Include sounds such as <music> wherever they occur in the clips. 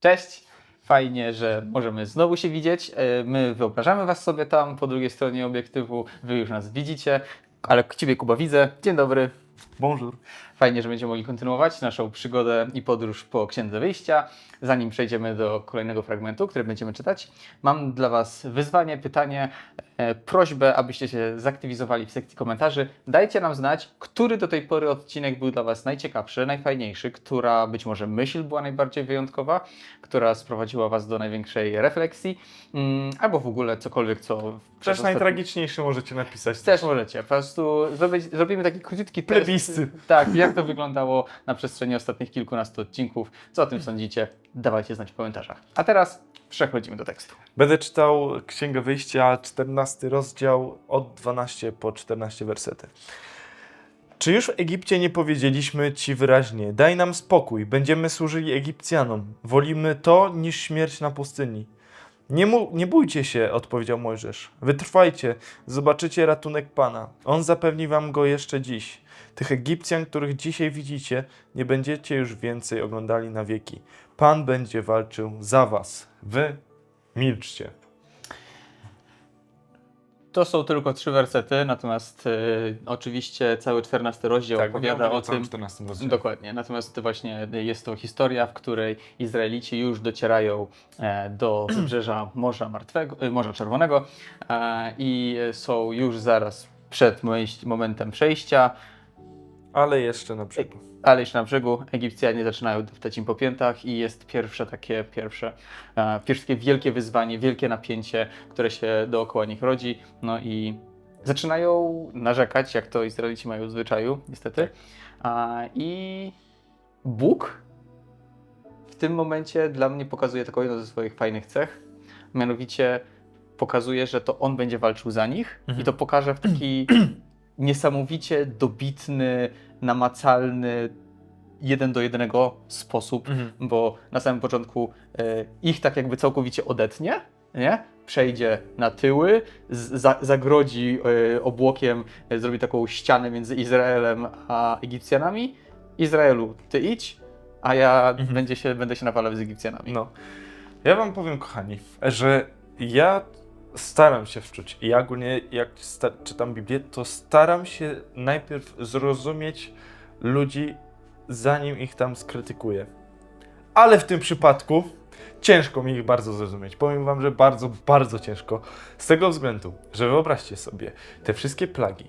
Cześć! Fajnie, że możemy znowu się widzieć. E, My wyobrażamy Was sobie tam po drugiej stronie obiektywu, Wy już nas widzicie, ale Ciebie Kuba widzę. Dzień dobry. Bonjour. Fajnie, że będziemy mogli kontynuować naszą przygodę i podróż po Księdze Wyjścia. Zanim przejdziemy do kolejnego fragmentu, który będziemy czytać, mam dla Was wyzwanie, pytanie, e, prośbę, abyście się zaktywizowali w sekcji komentarzy. Dajcie nam znać, który do tej pory odcinek był dla Was najciekawszy, najfajniejszy, która być może myśl była najbardziej wyjątkowa, która sprowadziła Was do największej refleksji, mm, albo w ogóle cokolwiek, co... Też ostatni- najtragiczniejszy możecie napisać. też możecie. Po prostu zrobić, zrobimy taki króciutki test. Plebiscyt. Tak, jak to wyglądało na przestrzeni ostatnich kilkunastu odcinków. Co o tym sądzicie? Dawajcie znać w komentarzach. A teraz przechodzimy do tekstu. Będę czytał Księgę Wyjścia, 14 rozdział, od 12 po 14 wersety. Czy już w Egipcie nie powiedzieliśmy Ci wyraźnie, daj nam spokój, będziemy służyli Egipcjanom, wolimy to niż śmierć na pustyni. Nie, mu, nie bójcie się, odpowiedział Mojżesz. Wytrwajcie, zobaczycie ratunek Pana. On zapewni wam go jeszcze dziś. Tych Egipcjan, których dzisiaj widzicie, nie będziecie już więcej oglądali na wieki. Pan będzie walczył za was. Wy milczcie. To są tylko trzy wersety, natomiast e, oczywiście cały 14 rozdział Tak, opowiada o tym. 14 Dokładnie. Natomiast właśnie jest to historia, w której Izraelici już docierają e, do <clears throat> wybrzeża Morza Martwego, e, Morza Czerwonego e, i są już zaraz przed momentem przejścia. Ale jeszcze na brzegu. Ale jeszcze na brzegu Egipcjanie zaczynają deptać im po piętach i jest pierwsze takie, pierwsze, e, pierwsze wielkie wyzwanie, wielkie napięcie, które się dookoła nich rodzi. No i zaczynają narzekać, jak to Izraelici mają w zwyczaju, niestety. A, I Bóg w tym momencie dla mnie pokazuje taką jedną ze swoich fajnych cech, mianowicie pokazuje, że to On będzie walczył za nich i to pokaże w taki <clears throat> niesamowicie dobitny, namacalny, jeden do jednego sposób, Mhm. bo na samym początku e, ich tak jakby całkowicie odetnie, nie? przejdzie na tyły, za, zagrodzi e, obłokiem, e, zrobi taką ścianę między Izraelem a Egipcjanami. Izraelu, ty idź, a ja Mhm. będzie się, będę się nawalał z Egipcjanami. No. Ja wam powiem, kochani, że ja staram się wczuć. Ja ogólnie, jak czytam Biblię, to staram się najpierw zrozumieć ludzi, zanim ich tam skrytykuję. Ale w tym przypadku ciężko mi ich bardzo zrozumieć. Powiem wam, że bardzo, bardzo ciężko. Z tego względu, że wyobraźcie sobie te wszystkie plagi.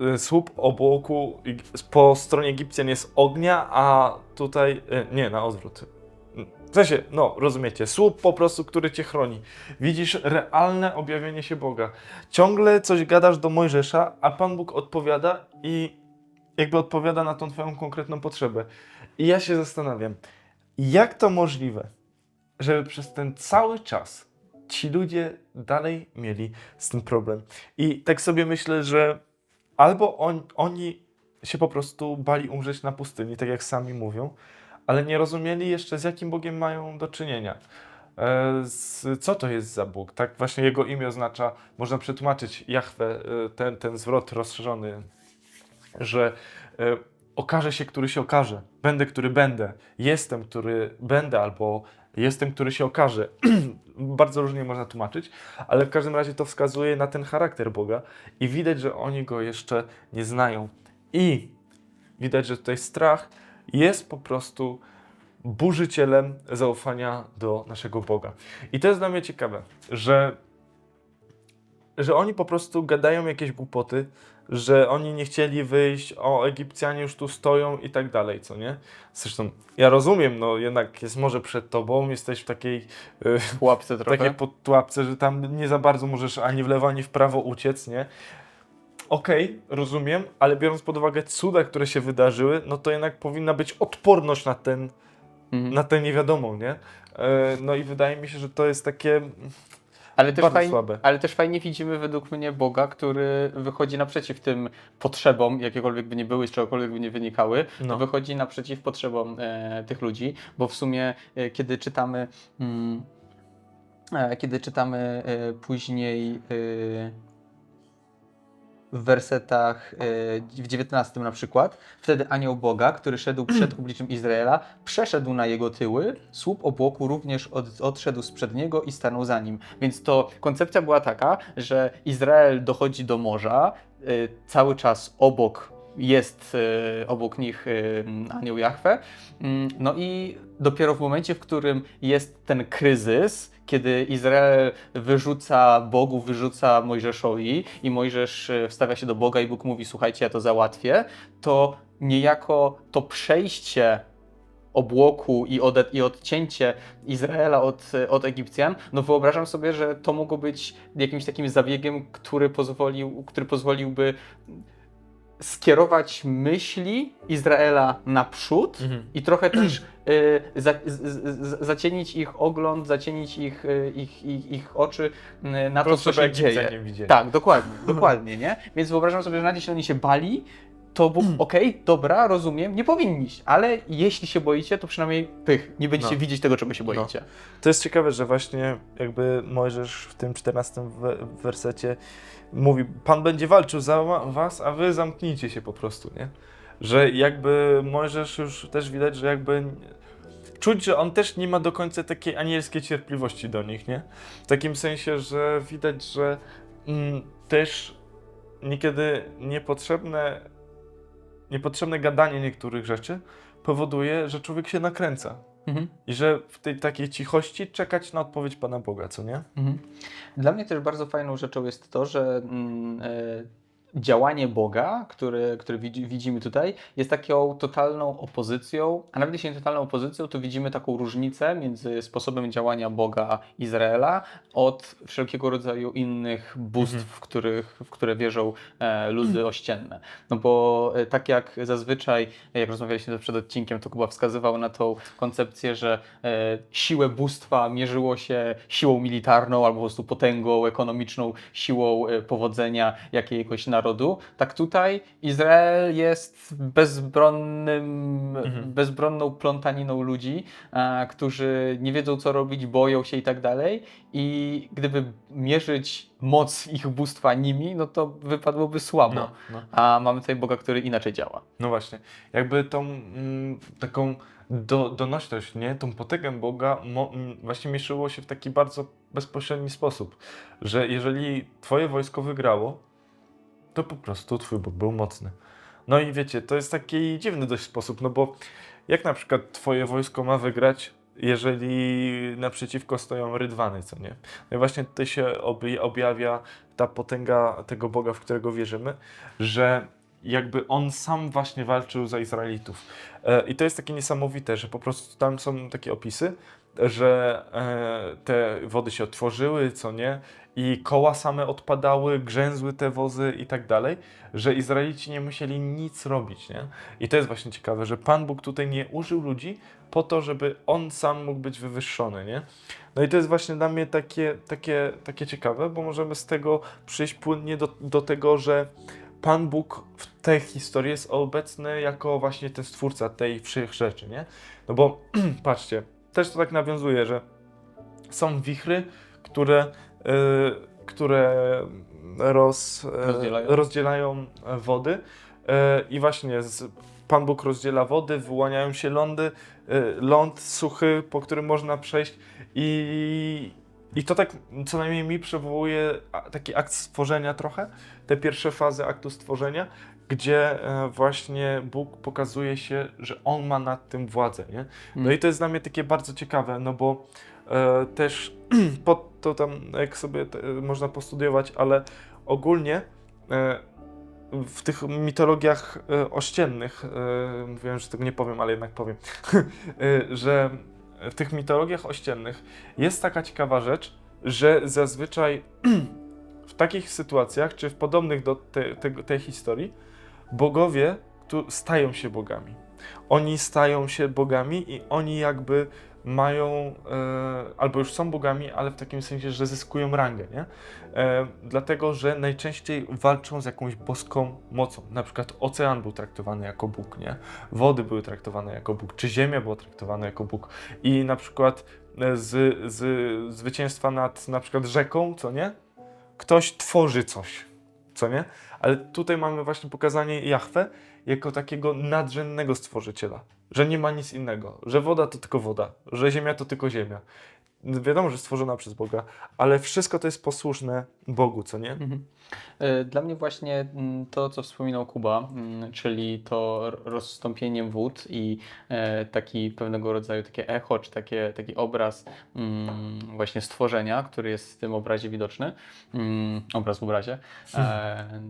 Y, y, Słup obłoku po stronie Egipcjan jest ognia, a tutaj y, nie, na odwrót. W sensie, no, rozumiecie, słup po prostu, który cię chroni. Widzisz realne objawienie się Boga. Ciągle coś gadasz do Mojżesza, a Pan Bóg odpowiada i jakby odpowiada na tą twoją konkretną potrzebę. I ja się zastanawiam, jak to możliwe, żeby przez ten cały czas ci ludzie dalej mieli z tym problem. I tak sobie myślę, że albo on, oni się po prostu bali umrzeć na pustyni, tak jak sami mówią, ale nie rozumieli jeszcze z jakim Bogiem mają do czynienia. E, co to jest za Bóg? Tak właśnie jego imię oznacza, można przetłumaczyć Jahwe, e, ten, ten zwrot rozszerzony, że e, okaże się, który się okaże, będę, który będę, jestem, który będę, albo jestem, który się okaże. <clears throat> Bardzo różnie można tłumaczyć, ale w każdym razie to wskazuje na ten charakter Boga i widać, że oni go jeszcze nie znają. I widać, że tutaj strach jest po prostu burzycielem zaufania do naszego Boga. I to jest dla mnie ciekawe, że, że oni po prostu gadają jakieś głupoty, że oni nie chcieli wyjść, o Egipcjanie już tu stoją i tak dalej, co nie? Zresztą ja rozumiem, no jednak jest morze przed tobą, jesteś w takiej, y, Pułapce trochę. takiej podtułapce, że tam nie za bardzo możesz ani w lewo, ani w prawo uciec, nie? Okej, rozumiem, ale biorąc pod uwagę cuda, które się wydarzyły, no to jednak powinna być odporność na ten, Mhm. na tę niewiadomą, nie? E, No i wydaje mi się, że to jest takie Ale też, Bardzo fajnie, słabe. ale też fajnie widzimy według mnie Boga, który wychodzi naprzeciw tym potrzebom, jakiekolwiek by nie były, z czegokolwiek by nie wynikały, No. to wychodzi naprzeciw potrzebom e, tych ludzi, bo w sumie e, kiedy czytamy mm, e, kiedy czytamy e, później e, w wersetach e, w 19 na przykład. Wtedy anioł Boga, który szedł przed <clears throat> obliczem Izraela, przeszedł na jego tyły, słup obłoku również od, odszedł sprzed niego i stanął za nim. Więc to koncepcja była taka, że Izrael dochodzi do morza, e, cały czas obok jest e, obok nich e, anioł Jahwe. Mm, No i dopiero w momencie, w którym jest ten kryzys, kiedy Izrael wyrzuca Bogu, wyrzuca Mojżeszowi i Mojżesz e, wstawia się do Boga i Bóg mówi, słuchajcie, ja to załatwię, to niejako to przejście obłoku i, ode, i odcięcie Izraela od, od Egipcjan, no wyobrażam sobie, że to mogło być jakimś takim zabiegiem, który, pozwolił, który pozwoliłby skierować myśli Izraela naprzód i trochę też y, za, z, zacienić ich ogląd, zacienić ich, y, ich, ich, ich oczy y, na to, co się dzieje. Tak, dokładnie, dokładnie, nie? Więc wyobrażam sobie, że nawet jeśli oni się bali, to Bóg, okej, dobra, rozumiem, nie powinniście, ale jeśli się boicie, to przynajmniej pych, nie będziecie No. widzieć tego, czego się boicie. To jest ciekawe, że właśnie jakby Mojżesz w tym 14 we- wersecie mówi, Pan będzie walczył za wa- was, a wy zamknijcie się po prostu, nie? Że jakby Mojżesz już też widać, że jakby czuć, że on też nie ma do końca takiej anielskiej cierpliwości do nich, nie? W takim sensie, że widać, że mm, też niekiedy niepotrzebne, niepotrzebne gadanie niektórych rzeczy powoduje, że człowiek się nakręca. Mhm. I że w tej takiej cichości czekać na odpowiedź Pana Boga, co nie? Mhm. Dla mnie też bardzo fajną rzeczą jest to, że mm, e, działanie Boga, które, które widzi, widzimy tutaj, jest taką totalną opozycją, a nawet jeśli nie totalną opozycją, to widzimy taką różnicę między sposobem działania Boga Izraela od wszelkiego rodzaju innych bóstw, Mhm. w, których, w które wierzą e, ludy ościenne. No bo e, tak jak zazwyczaj, jak rozmawialiśmy przed odcinkiem, to Kuba wskazywał na tą koncepcję, że e, siłę bóstwa mierzyło się siłą militarną albo po prostu potęgą ekonomiczną, siłą e, powodzenia jakiegoś narodu. Tak tutaj Izrael jest bezbronnym, Mhm. bezbronną plątaniną ludzi, e, którzy nie wiedzą co robić, boją się i tak dalej. I gdyby mierzyć moc ich bóstwa nimi, no to wypadłoby słabo. no. A mamy tutaj Boga, który inaczej działa. no właśnie. Jakby tą mm, taką do, donośność, nie? Tą potęgę Boga mo, mm, właśnie mieszyło się w taki bardzo bezpośredni sposób, że jeżeli Twoje wojsko wygrało, to po prostu Twój Bóg był mocny. No i wiecie, to jest taki dziwny dość sposób, no bo jak na przykład Twoje wojsko ma wygrać, jeżeli naprzeciwko stoją rydwany, co nie? No i właśnie tutaj się obj- objawia ta potęga tego Boga, w którego wierzymy, że jakby on sam właśnie walczył za Izraelitów. E, I to jest takie niesamowite, że po prostu tam są takie opisy, że e, te wody się otworzyły, co nie, i koła same odpadały, grzęzły te wozy i tak dalej, że Izraelici nie musieli nic robić, nie? I to jest właśnie ciekawe, że Pan Bóg tutaj nie użył ludzi po to, żeby On sam mógł być wywyższony, nie? No i to jest właśnie dla mnie takie, takie, takie ciekawe, bo możemy z tego przyjść płynnie do, do tego, że Pan Bóg w tej historii jest obecny jako właśnie ten stwórca tej wszechrzeczy, nie? No bo <clears throat> patrzcie, też to tak nawiązuje, że są wichry, które, y, które roz, y, Rozdzielają. rozdzielają wody y, i właśnie z, Pan Bóg rozdziela wody, wyłaniają się lądy, y, ląd suchy, po którym można przejść i, i to tak co najmniej mi przywołuje taki akt stworzenia trochę, te pierwsze fazy aktu stworzenia, gdzie e, właśnie Bóg pokazuje się, że On ma nad tym władzę, nie? No Mm. i to jest dla mnie takie bardzo ciekawe, no bo e, też <clears throat> pod to tam, jak sobie te, można postudiować, ale ogólnie e, w tych mitologiach e, ościennych, e, mówiłem, że tego nie powiem, ale jednak powiem, <laughs> e, że w tych mitologiach ościennych jest taka ciekawa rzecz, że zazwyczaj <clears throat> w takich sytuacjach, czy w podobnych do te, tego- tej historii, bogowie stają się bogami. Oni stają się bogami i oni jakby mają, e, albo już są bogami, ale w takim sensie, że zyskują rangę, nie? E, dlatego, że najczęściej walczą z jakąś boską mocą. Na przykład ocean był traktowany jako Bóg, nie? Wody były traktowane jako Bóg, czy ziemia była traktowana jako Bóg. I na przykład e, z, z zwycięstwa nad na przykład rzeką, co nie? Ktoś tworzy coś. co nie? Ale tutaj mamy właśnie pokazanie Jahwe jako takiego nadrzędnego stworzyciela, że nie ma nic innego, że woda to tylko woda, że ziemia to tylko ziemia. Wiadomo, że stworzona przez Boga, ale wszystko to jest posłuszne Bogu, co nie? Mhm. E, Dla mnie właśnie mm, to, co wspominał Kuba, mm, czyli to rozstąpienie wód i e, taki pewnego rodzaju takie echo, czy takie, taki obraz mm, właśnie stworzenia, który jest w tym obrazie widoczny, obraz w obrazie, e,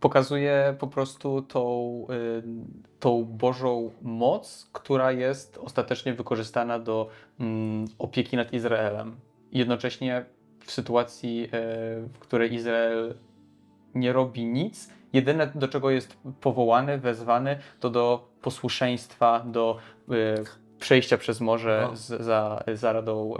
pokazuje po prostu tą, y, tą Bożą moc, która jest ostatecznie wykorzystana do opieki nad Izraelem. Jednocześnie w sytuacji, e, w której Izrael nie robi nic, jedyne do czego jest powołany, wezwany, to do posłuszeństwa, do e, przejścia przez morze No. z, za, za radą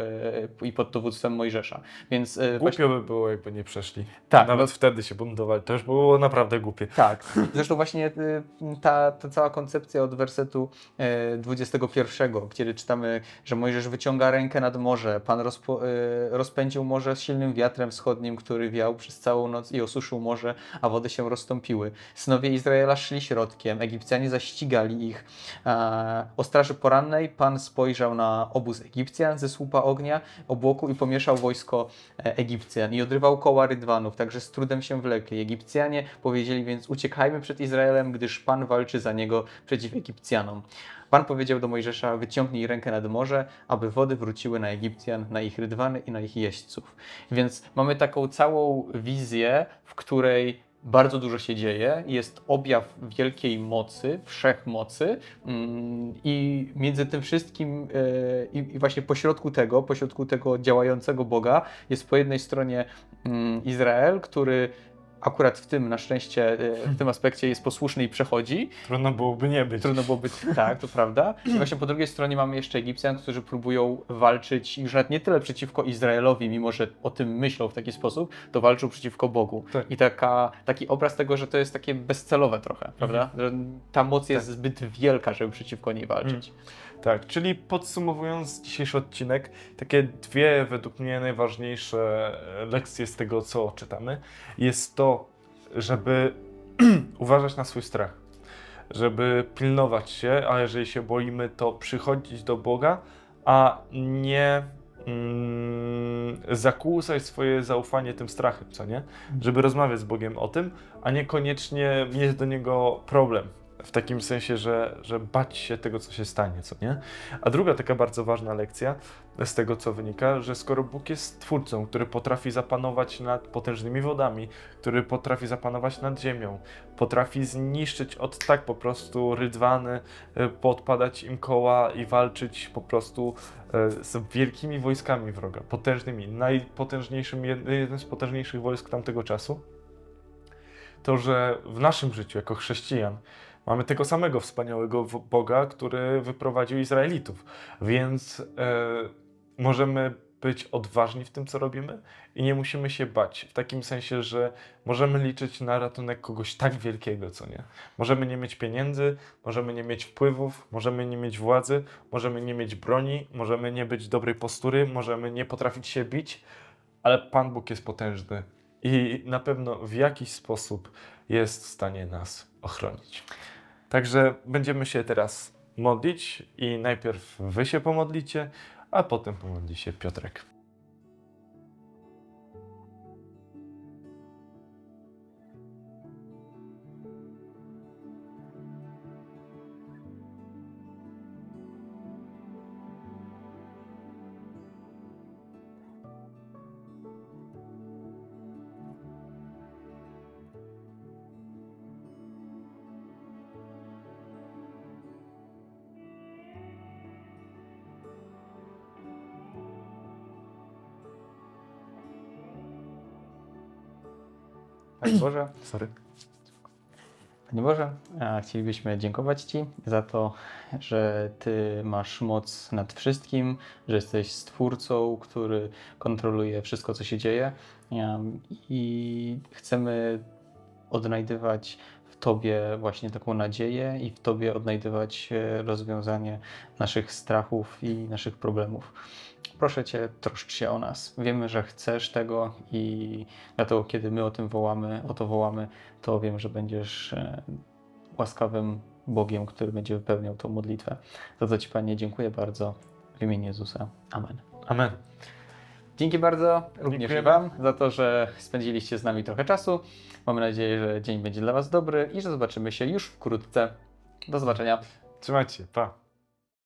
e, i pod dowództwem Mojżesza. Więc e, właśnie, Głupio by było, jakby nie przeszli. Tak. Nawet wtedy się buntowali. To już było naprawdę głupie. Tak. Zresztą właśnie y, ta, ta cała koncepcja od wersetu e, 21, gdzie czytamy, że Mojżesz wyciąga rękę nad morze, Pan rozpo, e, rozpędził morze silnym wiatrem wschodnim, który wiał przez całą noc i osuszył morze, a wody się rozstąpiły. Synowie Izraela szli środkiem, Egipcjanie zaś ścigali ich. E, o straży porannej Pan spojrzał na obóz Egipcjan ze słupa ognia, obłoku i pomieszał wojsko e, Egipcjan i odrywał koła rydwanów, także z trudem się wlekli. Egipcjanie powiedzieli więc uciekajmy przed Izraelem, gdyż Pan walczy za niego przeciw Egipcjanom. Pan powiedział do Mojżesza, wyciągnij rękę nad morze, aby wody wróciły na Egipcjan, na ich rydwany i na ich jeźdźców. Więc mamy taką całą wizję, w której bardzo dużo się dzieje, jest objaw wielkiej mocy, wszechmocy mm, i między tym wszystkim e, i właśnie pośrodku tego, pośrodku tego działającego Boga jest po jednej stronie mm, Izrael, który akurat w tym na szczęście, e, w tym aspekcie jest posłuszny i przechodzi, Trudno byłoby nie być. Trudno byłoby, tak, to prawda. <clears throat> I właśnie po drugiej stronie mamy jeszcze Egipcjan, którzy próbują walczyć już nawet nie tyle przeciwko Izraelowi, mimo że o tym myślą w taki sposób, to walczą przeciwko Bogu. Tak. I taka, taki obraz tego, że to jest takie bezcelowe trochę, prawda? Że ta moc jest zbyt wielka, żeby przeciwko niej walczyć. Tak, czyli podsumowując dzisiejszy odcinek, takie dwie według mnie najważniejsze lekcje z tego, co czytamy, jest to, żeby <clears throat> uważać na swój strach, żeby pilnować się, a jeżeli się boimy, to przychodzić do Boga, a nie mm, zakłócać swoje zaufanie tym strachem, co nie? Żeby rozmawiać z Bogiem o tym, a niekoniecznie mieć do Niego problem. W takim sensie, że, że bać się tego, co się stanie, co nie? A druga taka bardzo ważna lekcja z tego, co wynika, że skoro Bóg jest Twórcą, który potrafi zapanować nad potężnymi wodami, który potrafi zapanować nad ziemią, potrafi zniszczyć od tak po prostu rydwany, y, podpadać im koła i walczyć po prostu y, z wielkimi wojskami wroga, potężnymi, najpotężniejszym, jed- jednym z potężniejszych wojsk tamtego czasu, to, że w naszym życiu jako chrześcijan mamy tego samego wspaniałego Boga, który wyprowadził Izraelitów. Więc e, możemy być odważni w tym, co robimy i nie musimy się bać. W takim sensie, że możemy liczyć na ratunek kogoś tak wielkiego, co nie. Możemy nie mieć pieniędzy, możemy nie mieć wpływów, możemy nie mieć władzy, możemy nie mieć broni, możemy nie być dobrej postury, możemy nie potrafić się bić, ale Pan Bóg jest potężny i na pewno w jakiś sposób jest w stanie nas ochronić. Także będziemy się teraz modlić i najpierw wy się pomodlicie, a potem pomodli się Piotrek. Panie <clears throat> Boże, Sorry. Panie Boże, chcielibyśmy dziękować Ci za to, że Ty masz moc nad wszystkim, że jesteś Stwórcą, który kontroluje wszystko, co się dzieje i chcemy odnajdywać w Tobie właśnie taką nadzieję i w Tobie odnajdywać e, rozwiązanie naszych strachów i naszych problemów. Proszę Cię, troszcz się o nas. Wiemy, że chcesz tego i dlatego, kiedy my o tym wołamy, o to wołamy, to wiem, że będziesz e, łaskawym Bogiem, który będzie wypełniał tą modlitwę. Za to Ci, Panie, dziękuję bardzo w imieniu Jezusa. Amen. Amen. Dzięki bardzo również Dziękujemy. Wam za to, że spędziliście z nami trochę czasu. Mamy nadzieję, że dzień będzie dla Was dobry i że zobaczymy się już wkrótce. Do zobaczenia. Trzymajcie, pa.